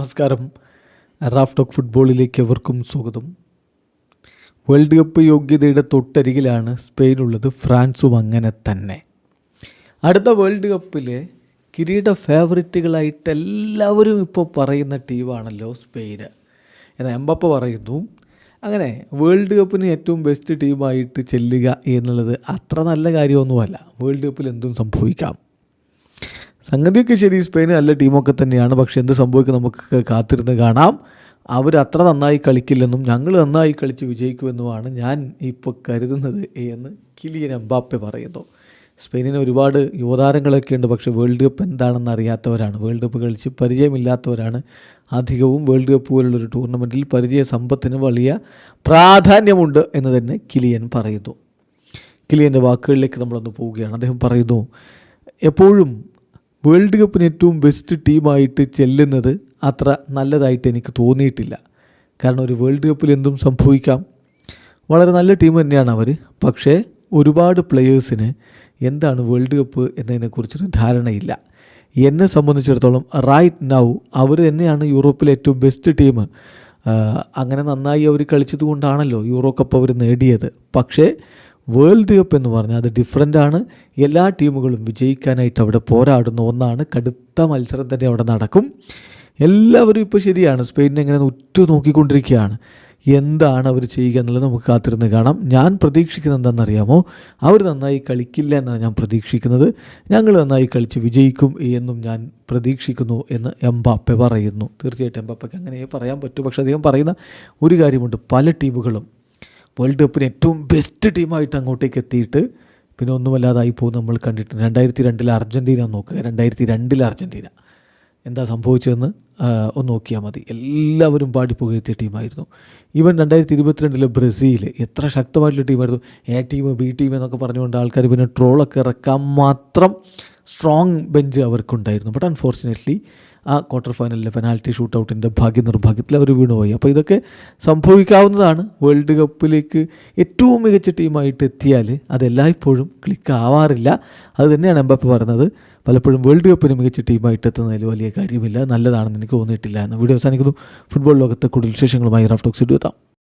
നമസ്കാരം. Raf talk ഫുട്ബോളിലേക്ക് എവർക്കും സ്വാഗതം. വേൾഡ് കപ്പ് യോഗ്യതയുടെ തൊട്ടരികിലാണ് സ്പെയിനുള്ളത് ഫ്രാൻസും അങ്ങനെ തന്നെ. അടുത്ത വേൾഡ് കപ്പിലെ കിരീട ഫേവറിറ്റുകളായിട്ട് എല്ലാവരും ഇപ്പോൾ പറയുന്ന ടീമാണല്ലോ സ്പെയിന്. എന്നാൽ എംബപ്പ പറയുന്നു അങ്ങനെ വേൾഡ് കപ്പിന് ഏറ്റവും ബെസ്റ്റ് ടീമായിട്ട് ചെല്ലുക എന്നുള്ളത് അത്ര നല്ല കാര്യമൊന്നുമല്ല. വേൾഡ് കപ്പിൽ എന്തും സംഭവിക്കാം. സംഗതിയൊക്കെ ശരി സ്പെയിൻ നല്ല ടീമൊക്കെ തന്നെയാണ്. പക്ഷേ എന്ത് സംഭവിക്കും നമുക്ക് കാത്തിരുന്ന് കാണാം. അവർ അത്ര നന്നായി കളിക്കില്ലെന്നും ഞങ്ങൾ നന്നായി കളിച്ച് വിജയിക്കുമെന്നുമാണ് ഞാൻ ഇപ്പോൾ കരുതുന്നത് എന്ന് കിലിയൻ എംബാപ്പെ പറയുന്നു. സ്പെയിനിന് ഒരുപാട് യുവതാരങ്ങളൊക്കെ ഉണ്ട്. പക്ഷേ വേൾഡ് കപ്പ് എന്താണെന്ന് അറിയാത്തവരാണ്. വേൾഡ് കപ്പ് കളിച്ച് പരിചയമില്ലാത്തവരാണ്. അധികവും വേൾഡ് കപ്പ് പോലുള്ളൊരു ടൂർണമെന്റിൽ പരിചയ സമ്പത്തിന് വലിയ പ്രാധാന്യമുണ്ട് എന്ന് തന്നെ കിലിയൻ പറയുന്നു. കിലിയന്റെ വാക്കുകളിലേക്ക് നമ്മളൊന്ന് പോവുകയാണ്. അദ്ദേഹം പറയുന്നു എപ്പോഴും വേൾഡ് കപ്പിന് ഏറ്റവും ബെസ്റ്റ് ടീമായിട്ട് ചെല്ലുന്നത് അത്ര നല്ലതായിട്ട് എനിക്ക് തോന്നിയിട്ടില്ല. കാരണം ഒരു വേൾഡ് കപ്പിൽ എന്തും സംഭവിക്കാം. വളരെ നല്ല ടീം തന്നെയാണ് അവർ പക്ഷേ ഒരുപാട് പ്ലെയേഴ്സിന് എന്താണ് വേൾഡ് കപ്പ് എന്നതിനെക്കുറിച്ചൊരു ധാരണയില്ല. എന്നെ സംബന്ധിച്ചിടത്തോളം റൈറ്റ് നൗ അവർ തന്നെയാണ് യൂറോപ്പിലെ ഏറ്റവും ബെസ്റ്റ് ടീം അങ്ങനെ നന്നായി അവർ കളിച്ചത് കൊണ്ടാണല്ലോ യൂറോ കപ്പ് അവർ നേടിയത്. പക്ഷേ വേൾഡ് കപ്പ് എന്ന് പറഞ്ഞാൽ അത് ഡിഫറെന്റ് ആണ്. എല്ലാ ടീമുകളും വിജയിക്കാനായിട്ട് അവിടെ പോരാടുന്ന ഒന്നാണ്. കടുത്ത മത്സരം തന്നെ അവിടെ നടക്കും. എല്ലാവരും ഇപ്പോൾ ശരിയാണ്. സ്പെയിനിനെ എങ്ങനെ ഉറ്റു നോക്കിക്കൊണ്ടിരിക്കുകയാണ് എന്താണ് അവർ ചെയ്യുക എന്നുള്ളത് നമുക്ക് കാത്തിരുന്ന് കാണാം. ഞാൻ പ്രതീക്ഷിക്കുന്നത് എന്താണെന്നറിയാമോ? അവർ നന്നായി കളിക്കില്ല എന്നാണ് ഞാൻ പ്രതീക്ഷിക്കുന്നത്. ഞങ്ങൾ നന്നായി കളിച്ച് വിജയിക്കും എന്നും ഞാൻ പ്രതീക്ഷിക്കുന്നു എന്ന് എംബാപ്പെ പറയുന്നു. തീർച്ചയായിട്ടും എംബാപ്പയ്ക്ക് അങ്ങനെ പറയാൻ പറ്റൂ. പക്ഷേ അദ്ദേഹം പറയുന്ന ഒരു കാര്യമുണ്ട്. പല ടീമുകളും വേൾഡ് കപ്പിന് ഏറ്റവും ബെസ്റ്റ് ടീമായിട്ട് അങ്ങോട്ടേക്ക് എത്തിയിട്ട് പിന്നെ ഒന്നുമല്ലാതായി പോകും നമ്മൾ കണ്ടിട്ട്. രണ്ടായിരത്തി രണ്ടിൽ അർജന്റീന നോക്കുക. രണ്ടായിരത്തി രണ്ടിൽ അർജന്റീന എന്താ സംഭവിച്ചതെന്ന് ഒന്ന് നോക്കിയാൽ മതി. എല്ലാവരും പാടി പുകഴ്ത്തിയ ടീമായിരുന്നു ഈവൻ രണ്ടായിരത്തി ഇരുപത്തിരണ്ടിലെ ബ്രസീൽ എത്ര ശക്തമായിട്ടുള്ള ടീമായിരുന്നു എ ടീം ബി ടീം എന്നൊക്കെ പറഞ്ഞുകൊണ്ട് ആൾക്കാർ പിന്നെ ട്രോളൊക്കെ ഇറക്കാൻ മാത്രം സ്ട്രോങ് ബെഞ്ച് അവർക്കുണ്ടായിരുന്നു. ബട്ട് അൺഫോർച്ചുനേറ്റ്ലി ആ ക്വാർട്ടർ ഫൈനലിലെ പെനാൽറ്റി ഷൂട്ട് ഔട്ടിന്റെ ഭാഗ്യ നിർഭാഗ്യത്തിൽ അവർ വീണുപോയി. അപ്പോൾ ഇതൊക്കെ സംഭവിക്കാവുന്നതാണ്. വേൾഡ് കപ്പിലേക്ക് ഏറ്റവും മികച്ച ടീമായിട്ട് എത്തിയാൽ അതെല്ലായ്പ്പോഴും ക്ലിക്ക് ആവാറില്ല. അത് തന്നെയാണ് എംബപ്പ് പറഞ്ഞത്. പലപ്പോഴും വേൾഡ് കപ്പിന് മികച്ച ടീമായിട്ട് എത്തുന്നതിൽ വലിയ കാര്യമില്ല. നല്ലതാണെന്ന് എനിക്ക് തോന്നിയിട്ടില്ല എന്ന് വീഡിയോ അവസാനിക്കുന്നു. ഫുട്ബോൾ ലോകത്തെ കൂടുതൽ വിശേഷങ്ങളുമായി റാഫ്റ്റോക്സ് എത്താം.